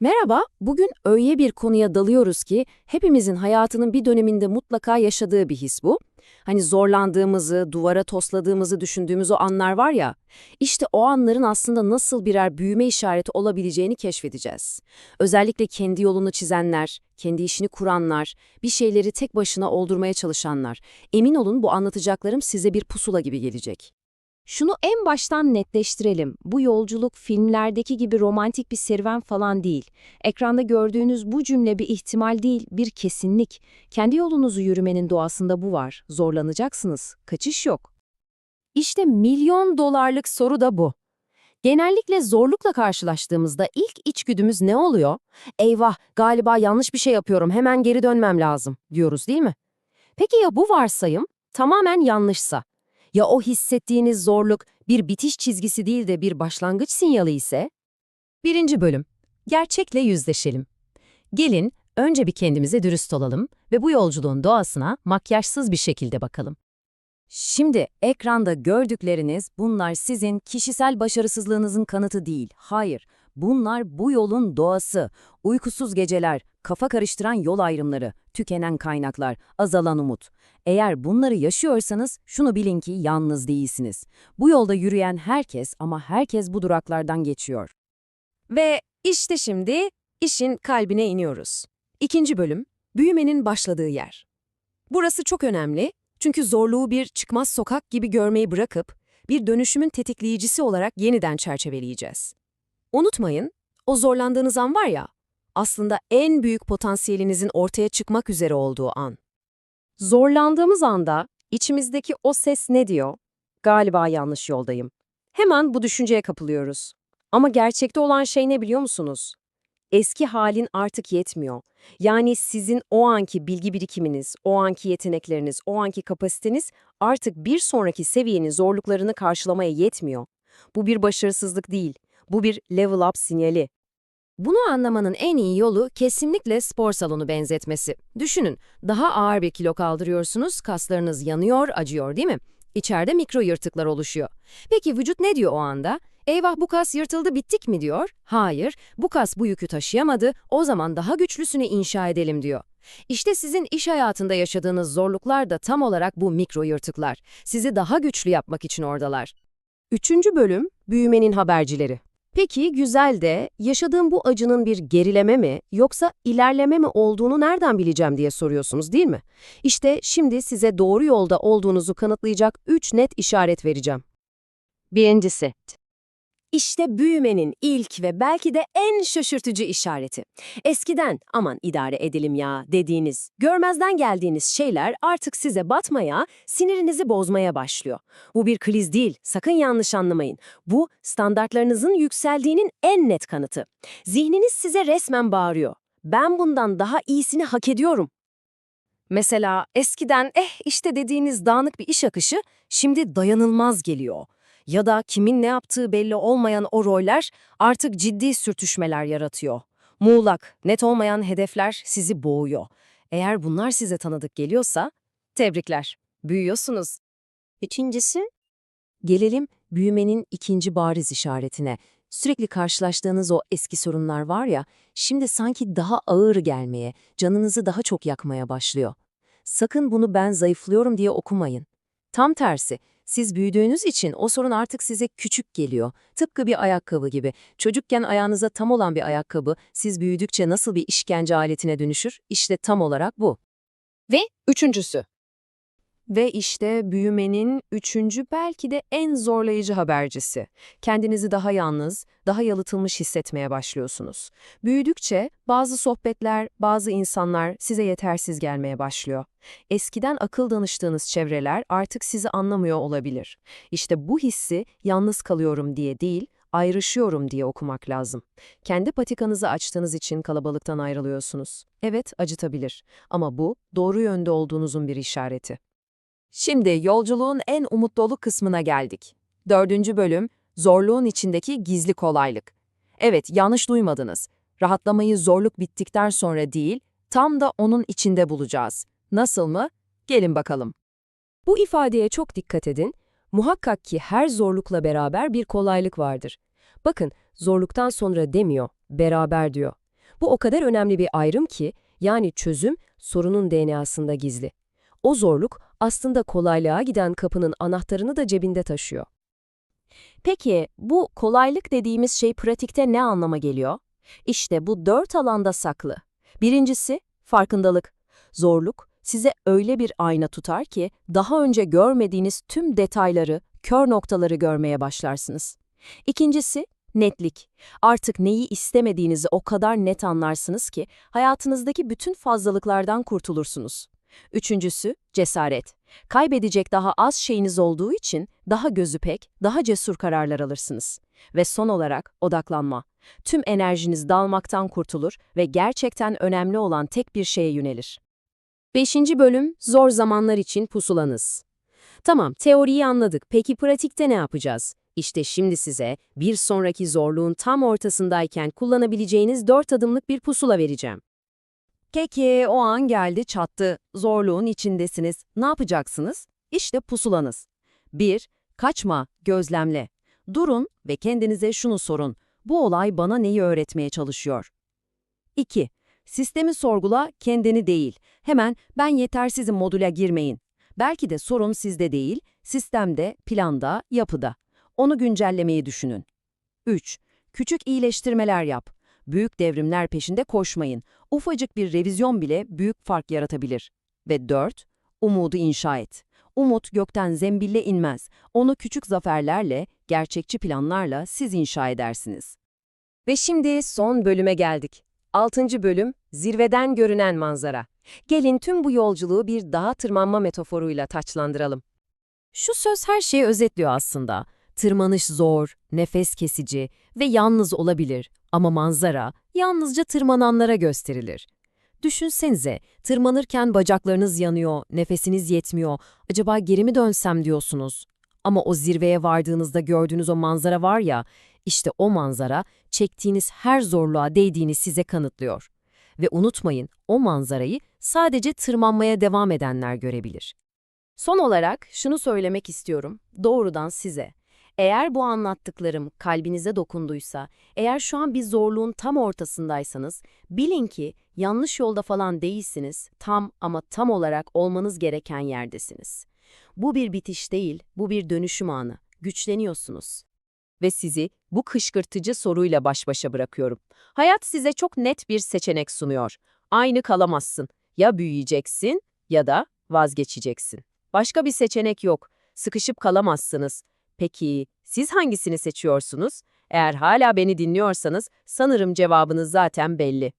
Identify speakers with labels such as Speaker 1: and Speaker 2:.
Speaker 1: Merhaba, bugün öyle bir konuya dalıyoruz ki hepimizin hayatının bir döneminde mutlaka yaşadığı bir his bu. Hani zorlandığımızı, duvara tosladığımızı düşündüğümüz o anlar var ya, işte o anların aslında nasıl birer büyüme işareti olabileceğini keşfedeceğiz. Özellikle kendi yolunu çizenler, kendi işini kuranlar, bir şeyleri tek başına oldurmaya çalışanlar. Emin olun bu anlatacaklarım size bir pusula gibi gelecek.
Speaker 2: Şunu en baştan netleştirelim. Bu yolculuk filmlerdeki gibi romantik bir serüven falan değil. Ekranda gördüğünüz bu cümle bir ihtimal değil, bir kesinlik. Kendi yolunuzu yürümenin doğasında bu var. Zorlanacaksınız. Kaçış yok. İşte milyon dolarlık soru da bu. Genellikle zorlukla karşılaştığımızda ilk içgüdümüz ne oluyor? Eyvah, galiba yanlış bir şey yapıyorum, hemen geri dönmem lazım diyoruz değil mi? Peki ya bu varsayım tamamen yanlışsa? Ya o hissettiğiniz zorluk bir bitiş çizgisi değil de bir başlangıç sinyali ise? Birinci bölüm. Gerçekle yüzleşelim. Gelin önce bir kendimize dürüst olalım ve bu yolculuğun doğasına makyajsız bir şekilde bakalım. Şimdi ekranda gördükleriniz bunlar sizin kişisel başarısızlığınızın kanıtı değil. Hayır, bunlar bu yolun doğası. Uykusuz geceler, kafa karıştıran yol ayrımları, tükenen kaynaklar, azalan umut. Eğer bunları yaşıyorsanız şunu bilin ki yalnız değilsiniz. Bu yolda yürüyen herkes ama herkes bu duraklardan geçiyor. Ve işte şimdi işin kalbine iniyoruz. İkinci bölüm, büyümenin başladığı yer. Burası çok önemli çünkü zorluğu bir çıkmaz sokak gibi görmeyi bırakıp bir dönüşümün tetikleyicisi olarak yeniden çerçeveleyeceğiz. Unutmayın, o zorlandığınız an var ya, aslında en büyük potansiyelinizin ortaya çıkmak üzere olduğu an. Zorlandığımız anda içimizdeki o ses ne diyor? Galiba yanlış yoldayım. Hemen bu düşünceye kapılıyoruz. Ama gerçekte olan şey ne biliyor musunuz? Eski halin artık yetmiyor. Yani sizin o anki bilgi birikiminiz, o anki yetenekleriniz, o anki kapasiteniz artık bir sonraki seviyenin zorluklarını karşılamaya yetmiyor. Bu bir başarısızlık değil, bu bir level up sinyali. Bunu anlamanın en iyi yolu kesinlikle spor salonu benzetmesi. Düşünün, daha ağır bir kilo kaldırıyorsunuz, kaslarınız yanıyor, acıyor değil mi? İçeride mikro yırtıklar oluşuyor. Peki vücut ne diyor o anda? Eyvah bu kas yırtıldı bittik mi diyor? Hayır, bu kas bu yükü taşıyamadı, o zaman daha güçlüsünü inşa edelim diyor. İşte sizin iş hayatında yaşadığınız zorluklar da tam olarak bu mikro yırtıklar. Sizi daha güçlü yapmak için oradalar. Üçüncü bölüm, büyümenin habercileri. Peki güzel de yaşadığım bu acının bir gerileme mi yoksa ilerleme mi olduğunu nereden bileceğim diye soruyorsunuz değil mi? İşte şimdi size doğru yolda olduğunuzu kanıtlayacak 3 net işaret vereceğim. Birincisi, işte büyümenin ilk ve belki de en şaşırtıcı işareti. Eskiden aman idare edelim ya dediğiniz, görmezden geldiğiniz şeyler artık size batmaya, sinirinizi bozmaya başlıyor. Bu bir kriz değil, sakın yanlış anlamayın. Bu standartlarınızın yükseldiğinin en net kanıtı. Zihniniz size resmen bağırıyor. Ben bundan daha iyisini hak ediyorum. Mesela eskiden eh işte dediğiniz dağınık bir iş akışı şimdi dayanılmaz geliyor ya da kimin ne yaptığı belli olmayan o roller artık ciddi sürtüşmeler yaratıyor. Muğlak, net olmayan hedefler sizi boğuyor. Eğer bunlar size tanıdık geliyorsa, tebrikler, büyüyorsunuz. Üçüncüsü, gelelim büyümenin ikinci bariz işaretine. Sürekli karşılaştığınız o eski sorunlar var ya, şimdi sanki daha ağır gelmeye, canınızı daha çok yakmaya başlıyor. Sakın bunu ben zayıflıyorum diye okumayın. Tam tersi, siz büyüdüğünüz için o sorun artık size küçük geliyor. Tıpkı bir ayakkabı gibi. Çocukken ayağınıza tam olan bir ayakkabı, siz büyüdükçe nasıl bir işkence aletine dönüşür? İşte tam olarak bu. Ve üçüncüsü. Ve işte büyümenin üçüncü belki de en zorlayıcı habercisi. Kendinizi daha yalnız, daha yalıtılmış hissetmeye başlıyorsunuz. Büyüdükçe bazı sohbetler, bazı insanlar size yetersiz gelmeye başlıyor. Eskiden akıl danıştığınız çevreler artık sizi anlamıyor olabilir. İşte bu hissi yalnız kalıyorum diye değil, ayrışıyorum diye okumak lazım. Kendi patikanızı açtığınız için kalabalıktan ayrılıyorsunuz. Evet, acıtabilir ama bu doğru yönde olduğunuzun bir işareti. Şimdi yolculuğun en umut dolu kısmına geldik. Dördüncü bölüm, zorluğun içindeki gizli kolaylık. Evet, yanlış duymadınız. Rahatlamayı zorluk bittikten sonra değil, tam da onun içinde bulacağız. Nasıl mı? Gelin bakalım. Bu ifadeye çok dikkat edin. Muhakkak ki her zorlukla beraber bir kolaylık vardır. Bakın, zorluktan sonra demiyor, beraber diyor.
Speaker 3: Bu o kadar önemli bir ayrım ki, yani çözüm sorunun DNA'sında gizli. O zorluk aslında kolaylığa giden kapının anahtarını da cebinde taşıyor.
Speaker 2: Peki bu kolaylık dediğimiz şey pratikte ne anlama geliyor? İşte bu dört alanda saklı. Birincisi farkındalık. Zorluk size öyle bir ayna tutar ki daha önce görmediğiniz tüm detayları, kör noktaları görmeye başlarsınız. İkincisi netlik. Artık neyi istemediğinizi o kadar net anlarsınız ki hayatınızdaki bütün fazlalıklardan kurtulursunuz. Üçüncüsü cesaret. Kaybedecek daha az şeyiniz olduğu için daha gözü pek, daha cesur kararlar alırsınız. Ve son olarak odaklanma. Tüm enerjiniz dalmaktan kurtulur ve gerçekten önemli olan tek bir şeye yönelir.
Speaker 1: Beşinci bölüm zor zamanlar için pusulanız. Tamam, teoriyi anladık. Peki pratikte ne yapacağız? İşte şimdi size bir sonraki zorluğun tam ortasındayken kullanabileceğiniz dört adımlık bir pusula vereceğim.
Speaker 4: Peki o an geldi çattı, zorluğun içindesiniz. Ne yapacaksınız? İşte pusulanız. 1. Kaçma, gözlemle. Durun ve kendinize şunu sorun. Bu olay bana neyi öğretmeye çalışıyor? 2. Sistemi sorgula, kendini değil. Hemen ben yetersizim modüle girmeyin. Belki de sorun sizde değil, sistemde, planda, yapıda. Onu güncellemeyi düşünün. 3. Küçük iyileştirmeler yap. Büyük devrimler peşinde koşmayın. Ufacık bir revizyon bile büyük fark yaratabilir. Ve 4. Umudu inşa et. Umut gökten zembille inmez. Onu küçük zaferlerle, gerçekçi planlarla siz inşa edersiniz.
Speaker 3: Ve şimdi son bölüme geldik. Altıncı bölüm, zirveden görünen manzara. Gelin tüm bu yolculuğu bir dağa tırmanma metaforuyla taçlandıralım.
Speaker 1: Şu söz her şeyi özetliyor aslında. Tırmanış zor, nefes kesici ve yalnız olabilir ama manzara yalnızca tırmananlara gösterilir. Düşünsenize, tırmanırken bacaklarınız yanıyor, nefesiniz yetmiyor, acaba geri mi dönsem diyorsunuz. Ama o zirveye vardığınızda gördüğünüz o manzara var ya, işte o manzara çektiğiniz her zorluğa değdiğini size kanıtlıyor. Ve unutmayın, o manzarayı sadece tırmanmaya devam edenler görebilir.
Speaker 2: Son olarak şunu söylemek istiyorum, doğrudan size. Eğer bu anlattıklarım kalbinize dokunduysa, eğer şu an bir zorluğun tam ortasındaysanız, bilin ki yanlış yolda falan değilsiniz, tam ama tam olarak olmanız gereken yerdesiniz. Bu bir bitiş değil, bu bir dönüşüm anı. Güçleniyorsunuz.
Speaker 1: Ve sizi bu kışkırtıcı soruyla baş başa bırakıyorum. Hayat size çok net bir seçenek sunuyor. Aynı kalamazsın. Ya büyüyeceksin ya da vazgeçeceksin. Başka bir seçenek yok. Sıkışıp kalamazsınız. Peki siz hangisini seçiyorsunuz? Eğer hala beni dinliyorsanız sanırım cevabınız zaten belli.